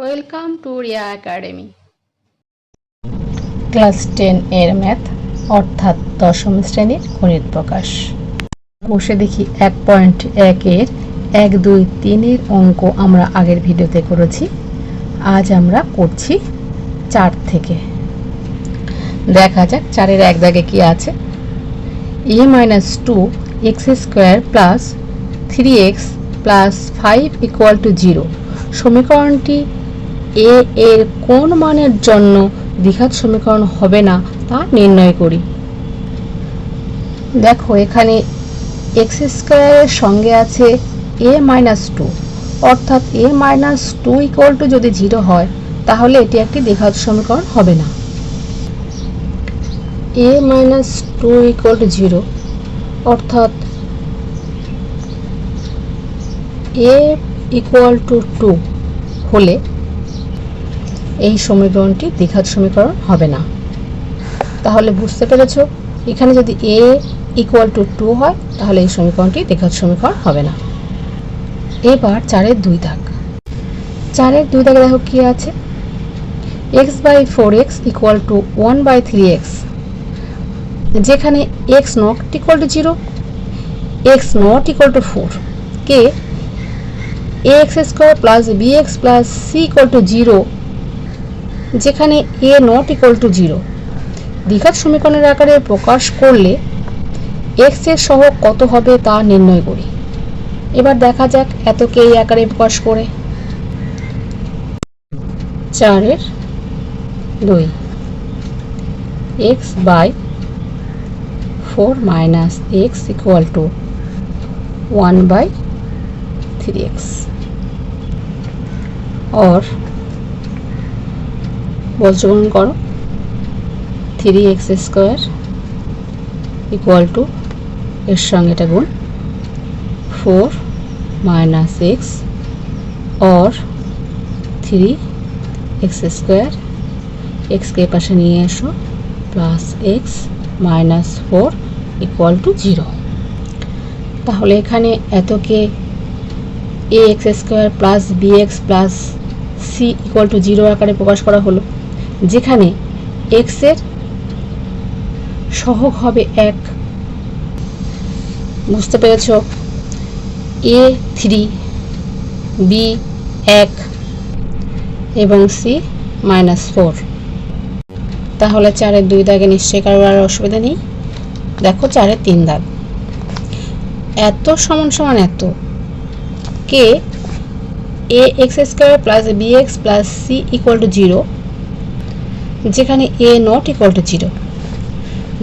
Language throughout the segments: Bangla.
Welcome to Riya academy class ten এর ম্যাথ অর্থাৎ দশম শ্রেণির গণিত প্রকাশ। বসে দেখি এক পয়েন্ট একের এক, দুই তিনের অঙ্ক আমরা আগের ভিডিওতে করেছি। আজ আমরা করছি চার থেকে। দেখা যাক চারের এক দাগে কি আছে। A minus two X square plus three X plus five equal to zero সমীকরণটি এ এর কোন মানের জন্য দ্বিঘাত সমীকরণ হবে না তা নির্ণয় করি। দেখো, এখানে এক্স স্কোয়ারের সঙ্গে আছে এ মাইনাস টু অর্থাৎ A minus two equal to যদি জিরো হয়, তাহলে এটি একটি দ্বিঘাত সমীকরণ হবে না। A minus two equal to zero অর্থাৎ এ ইকুয়াল টু টু হলে এই সমীকরণটি দ্বিঘাত সমীকরণ হবে না। তাহলে বুঝতে পেরেছ? এখানে যদি এ ইকুয়াল টু টু হয়, তাহলে এই সমীকরণটি দ্বিঘাত সমীকরণ হবে না। এবার চারের দুই দাগ। চারের দুই দাগে দেখো কি আছে? X by four X equal to one by three X যেখানে X not equal to zero X not equal to four K? X square plus B X plus C equal to zero যেখানে A not equal to zero দ্বিঘাত সমীকরণের আকারে প্রকাশ করলে এক্সের সহ কত হবে তা নির্ণয় করি। এবার দেখা যাক এতকে এই আকারে প্রকাশ করে। চারের দুই। X by four minus X equal to one by three X और বজ্রগ্রহণ করো। Three X square equal to এর সঙ্গে এটা গুণ। Four minus X or three X square এক্সকে পাশে নিয়ে এসো। Plus X minus four equal to zero তাহলে এখানে এতকে A X square plus B X plus C equal to zero আকারে প্রকাশ করা হলো। যেখানে এক্সের সহগ হবে এক। বুঝতে পেরেছ? এ থ্রি বি এক, এবং সি মাইনাস ফোর তাহলে চারের দুই দাগে নিশ্চয়ই কারোর আর অসুবিধা নেই। দেখো চারের তিন দাগ। এত সমান সমান এত। কে A X square plus B X plus C equal to zero যেখানে A not equal to zero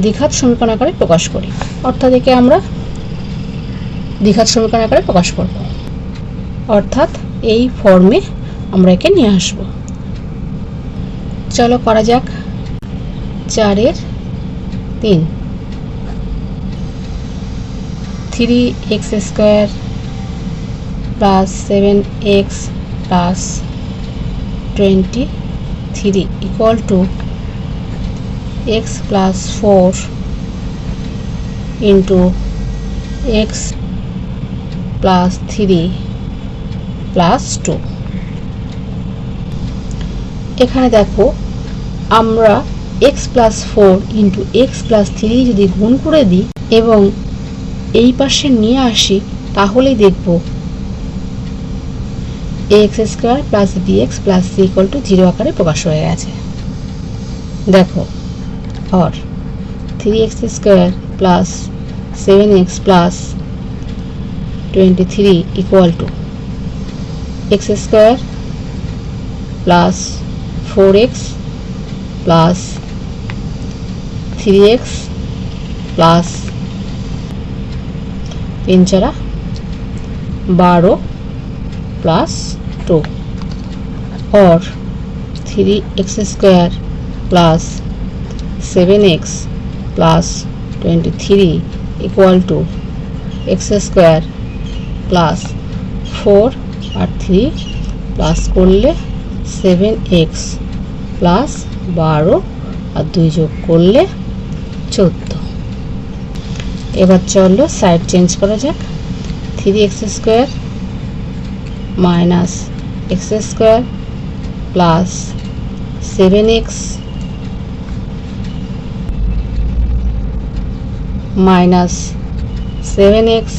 দ্বিঘাত সমীকরণ আকারে প্রকাশ করি। অর্থাৎ একে আমরা দ্বিঘাত সমীকরণ আকারে প্রকাশ করব। অর্থাৎ এই ফর্মে আমরা একে নিয়ে আসব। চলো করা যাক। চারের তিন। Three X square plus seven X plus twenty three equal to X plus four into X plus three plus two এখানে দেখো, আমরা X plus four into X plus three যদি গুণ করে দিই এবং এই পাশে নিয়ে আসি, তাহলেই দেখব A X square plus B X plus C equal to zero আকারে প্রকাশ হয়ে গেছে। দেখো or three X square plus seven X plus twenty three equal to X square plus four X plus three X plus তিন ছাড়া বারো plus 2 square plus seven X plus twenty three equal to x square plus four R three plus করলে 7x প্লাস বারো আর দুই যোগ করলে চোদ্দ। এবার চলো সাইড চেঞ্জ করা যাক। Three X square minus X square plus seven X minus seven X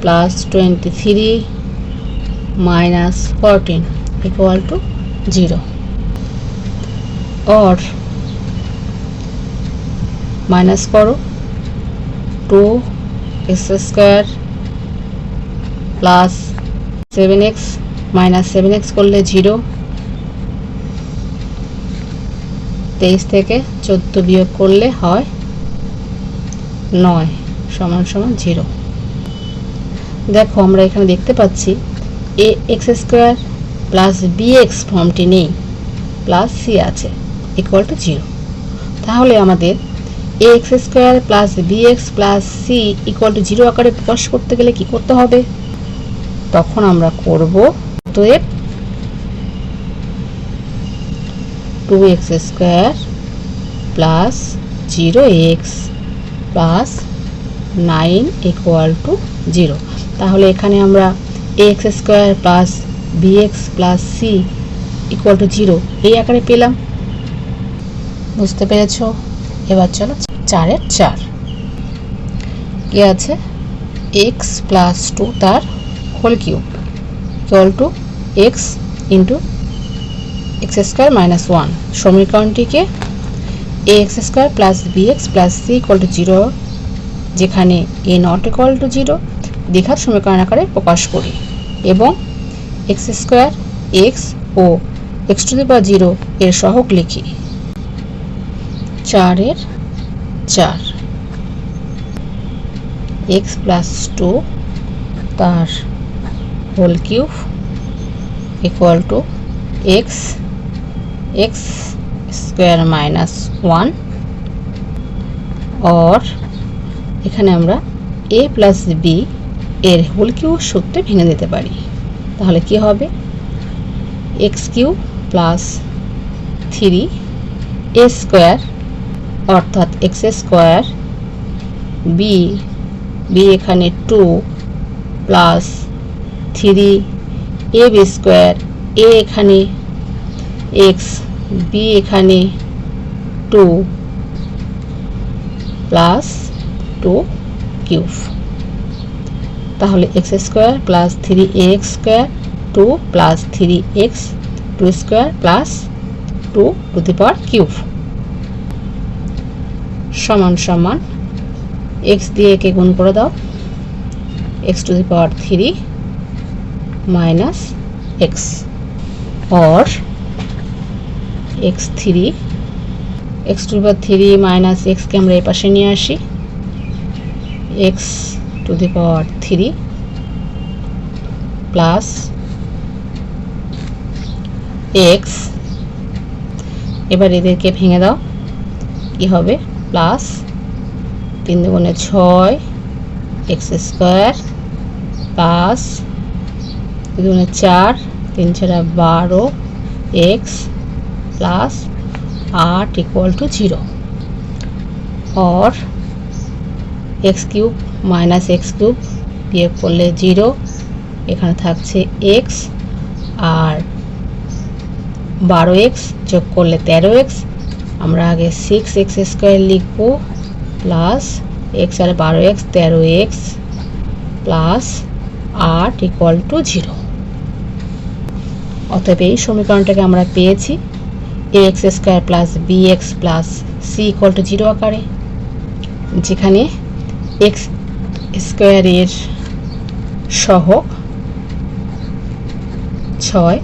plus twenty three minus fourteen equal to zero और মাইনাস করো two X square plus seven X minus seven X করলে জিরো তেইশ থেকে চোদ্দ বিয়োগ করলে হয় নয় সমান সমান জিরো দেখো আমরা এখানে দেখতে পাচ্ছি A X square plus B X ফর্মটি নেই প্লাস সি আছে ইকুয়াল টু জিরো তাহলে আমাদের A X square plus B X plus C equal to zero আকারে প্রকাশ করতে গেলে কি করতে হবে? তখন আমরা করব অতএব two X square plus zero X plus nine equal to zero তাহলে এখানে আমরা X square plus B X plus C equal to zero এই আকারে পেলাম। বুঝতে পেরেছ? এবার চলো চারের চার। কি আছে? এক্স প্লাস টু তার whole cube equal to X into X square minus one সমীকরণটিকে A X square plus B X plus C equal to zero যেখানে A not equal to zero দীঘার সমীকরণ আকারে প্রকাশ করি। এবং x square x O X to the power zero এর সহগ লিখি। চারের চার। এক্স প্লাস টু তার whole cube equal to X X square minus one or এখানে আমরা এ প্লাস বি এর হোল কিউব সূত্রে ভেঙে দিতে পারি। তাহলে কি হবে? X cube plus three A square অর্থাৎ এক্স স্কোয়ার বি বি এখানে two plus three A B square A এখানে এক্স বি এখানে টু প্লাস টু কিউব তাহলে X square plus three X square two plus three X two square plus two to the power cube সমান সমান এক্স দিয়ে একে গুণ করে দাও X to the power three minus X or X three X to power three minus এক্সকে আমরা এই পাশে নিয়ে আসি X to the power three plus X এবার এদেরকে ভেঙে দাও, কি হবে? প্লাস তিন দুগুণে ছয় এক্স স্কোয়ার প্লাস দুগুণে চার, তিন ছাড়া বারো এক্স প্লাস আট equal to zero or X cube minus X cube বিয়োগ করলে জিরো এখানে থাকছে এক্স আর বারো এক্স যোগ করলে তেরো এক্স আমরা আগে সিক্স এক্স স্কোয়ার লিখব প্লাস এক্স আর বারো এক্স তেরো এক্স প্লাস আট ইকুয়াল টু জিরো অতএব এই সমীকরণটাকে আমরা পেয়েছি। A X square plus B X plus C equal to zero আকারে, যেখানে এক্স স্কোয়ারের সহগ ছয়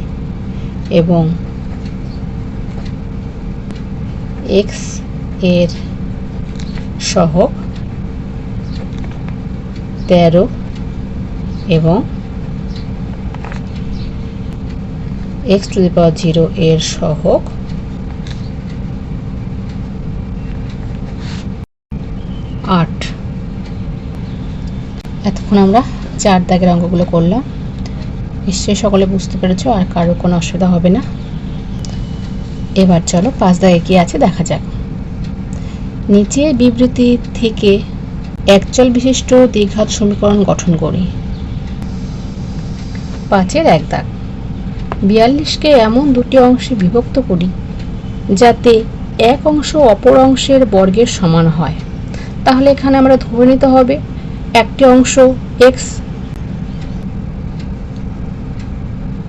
এবং এক্সের সহগ তেরো এবং X to the power zero এর সহগ। আট। এতক্ষণ আমরা চার দাগের অঙ্কগুলো করলাম। নিশ্চয়ই সকলে বুঝতে পেরেছ আর কারোর কোনো অসুবিধা হবে না। এবার চলো পাঁচ দাগে কি আছে দেখা যাক। নিচের বিবৃতি থেকে একচল বিশিষ্ট দ্বিঘাত সমীকরণ গঠন করি। পাঁচের এক দাগ। বিয়াল্লিশকে এমন দুটি অংশে বিভক্ত করি, যাতে এক অংশ অপর অংশের বর্গের সমান হয়। তাহলে এখানে আমরা ধরে নিতে হবে, একটি অংশ এক্স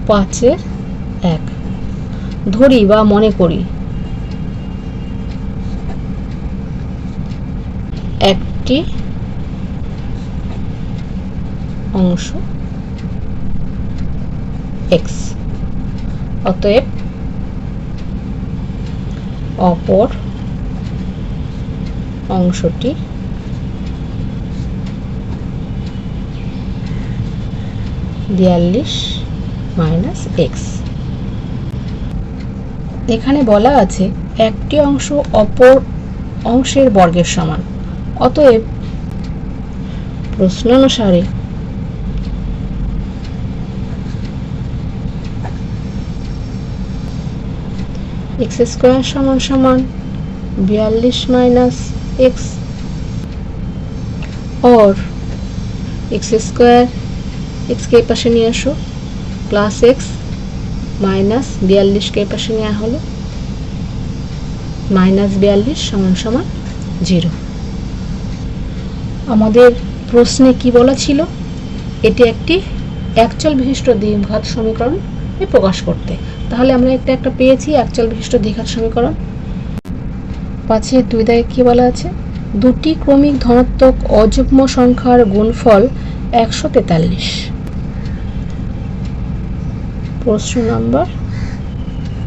পাঁচের এক। ধরি বা মনে করি, একটি অংশ এক্স অতএব অপর অংশটি বিয়াল্লিশ মাইনাস এক্স। এখানে বলা আছে একটি অংশ অপর অংশের বর্গের সমান। অতএব প্রশ্ন অনুসারে এক্স স্কোয়ার সমান সমান বিয়াল্লিশ মাইনাস এক্স। और এক্স স্কোয়ার এক্সকে এই পাশে নিয়ে আসো, প্লাস এক্স মাইনাস বিয়াল্লিশকে এই পাশে নেওয়া হলো। মাইনাস বিয়াল্লিশ সমান সমান জিরো। আমাদের প্রশ্নে কি বলা ছিল? এটি একটি একচল বিশিষ্ট দ্বিঘাত সমীকরণ প্রকাশ করতে। তাহলে আমরা একটা একটা পেয়েছি একচল বিশিষ্ট দ্বিঘাত সমীকরণ। পাঁচে দুই দাগে কি বলা আছে? দুটি ক্রমিক ধনাত্মক অযুগ্ম সংখ্যার গুণফল একশো তেতাল্লিশ। প্রশ্ন নাম্বার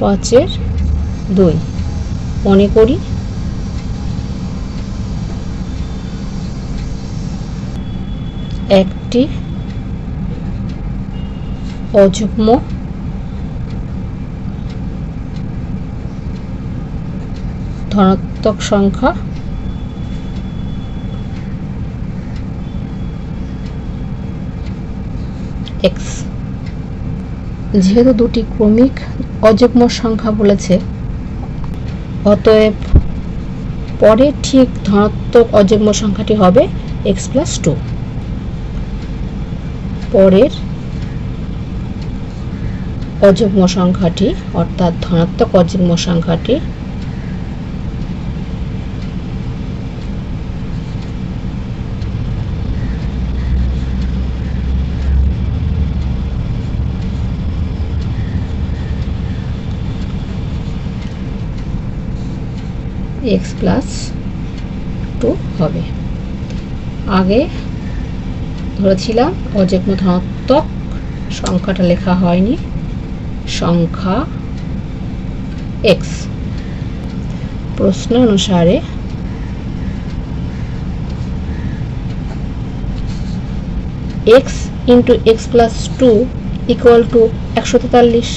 পাঁচের দুই। মনে করি। একটি অযুগ্ম ধনাত্মক সংখ্যা। এক্স যেহেতু দুটি ক্রমিক অযুগ্ম সংখ্যা বলেছে, অতএব পরে ঠিক ধনাত্মক অযুগ্ম সংখ্যাটি হবে এক্স প্লাস টু পরের অযুগ্ম সংখ্যাটি অর্থাৎ ধনাত্মক অযুগ্ম সংখ্যাটি এক্স প্লাস টু হবে। আগে ধরেছিলাম অযুগ্ম ধনাত্মক সংখ্যাটা লেখা হয়নি, সংখ্যা এক্স প্রশ্ন অনুসারে X into X plus two equal to একশো তেতাল্লিশ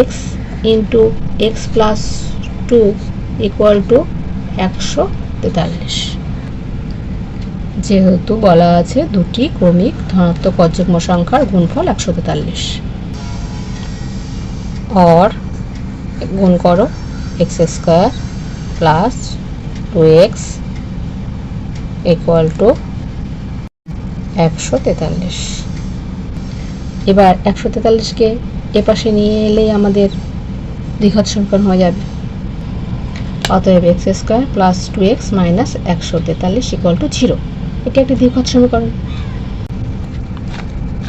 X into X plus two equal to একশো তেতাল্লিশ। যেহেতু বলা আছে দুটি ক্রমিক ধনাত্মক অযুগ্ম সংখ্যার গুণফল একশো তেতাল্লিশ। और গুণ করো X square plus two X equal to একশো তেতাল্লিশ। এবার একশো তেতাল্লিশকে এপাশে নিয়ে এলেই আমাদের দ্বিঘাত সমীকরণ হয়ে যাবে। অতএব X square plus two X minus একশো তেতাল্লিশ ইকুয়াল টু জিরো এটি একটি দ্বিঘাত সমীকরণ।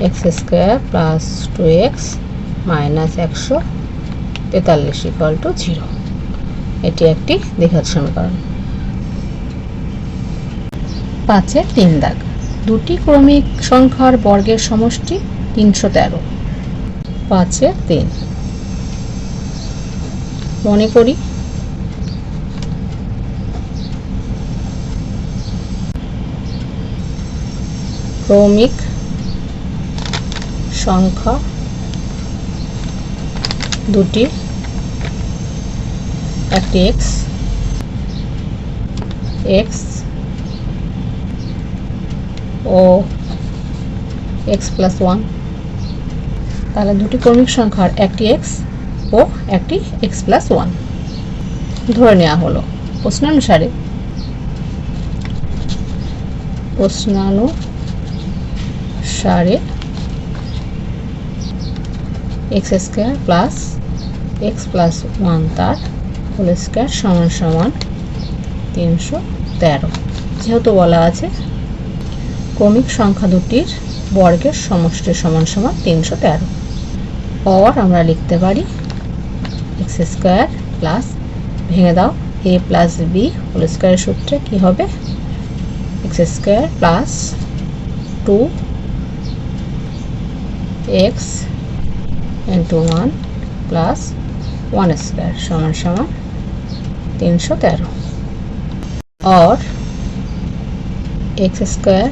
X square plus two X minus একশো তেতাল্লিশ ইকুয়াল টু জিরো এটি একটি দ্বিঘাত সমীকরণ। পাঁচের তিন দাগ। দুটি ক্রমিক সংখ্যার বর্গের সমষ্টি তিনশো তেরো। পাঁচের তিন। মনে করি ক্রমিক সংখ্যা দুটি, একটি এক্স এক্স ও এক্স প্লাস ওয়ান তাহলে দুটি ক্রমিক সংখ্যার একটি এক্স ও একটি এক্স প্লাস ওয়ান ধরে নেওয়া হলো। প্রশ্নানুসারে প্রশ্নানুসারে X square plus X plus one তার হোল স্কোয়ার সমান সমান তিনশো তেরো। যেহেতু বলা আছে, ক্রমিক সংখ্যা দুটির বর্গের সমষ্টি সমান সমান তিনশো তেরো। অর আমরা লিখতে পারি এক্স স্কোয়ার প্লাস ভেঙে দাও এ প্লাস বি হোল স্কোয়ারের সূত্রে কী হবে? X square plus two X into one plus one square সমান সমান তিনশো তেরো। Or X square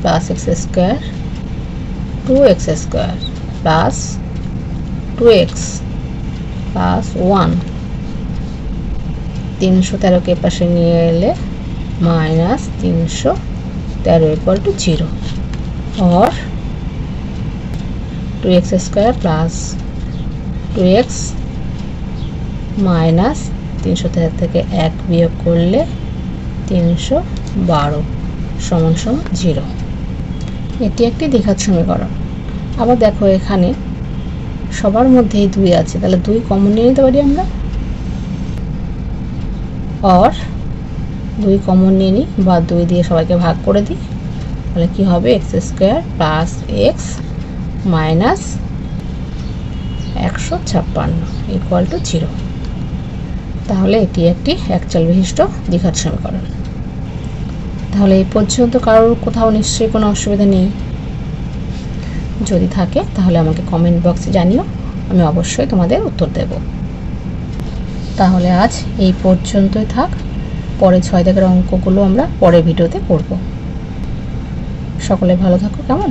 plus X square two X square plus two X plus one তিনশো তেরোকে পাশে নিয়ে এলে মাইনাস তিনশো তেরো equal to zero or two X square plus two X minus তিনশো তেরো থেকে এক বিয়োগ করলে তিনশো বারো সমান সমান জিরো এটি একটি দ্বিঘাত সমীকরণ। আবার দেখো এখানে সবার মধ্যেই দুই আছে, তাহলে দুই কমন নিয়ে নিতে পারি আমরা? অর দুই কমন নিয়ে নিই বা দুই দিয়ে সবাইকে ভাগ করে দিই, তাহলে কি হবে? X square plus X minus একশো ছাপ্পান্ন ইকুয়াল টু জিরো তাহলে এটি একটি একচল বিশিষ্ট দ্বিঘাত সমীকরণ। তাহলে এই পর্যন্ত কারোর কোথাও নিশ্চয়ই কোনো অসুবিধা নেই। যদি থাকে, তাহলে আমাকে কমেন্ট বক্সে জানিও, আমি অবশ্যই তোমাদের উত্তর দেব। তাহলে আজ এই পর্যন্তই থাক। পরে ছয় দাগের অঙ্কগুলো আমরা পরের ভিডিওতে করব। সকলে ভালো থাকো, কেমন?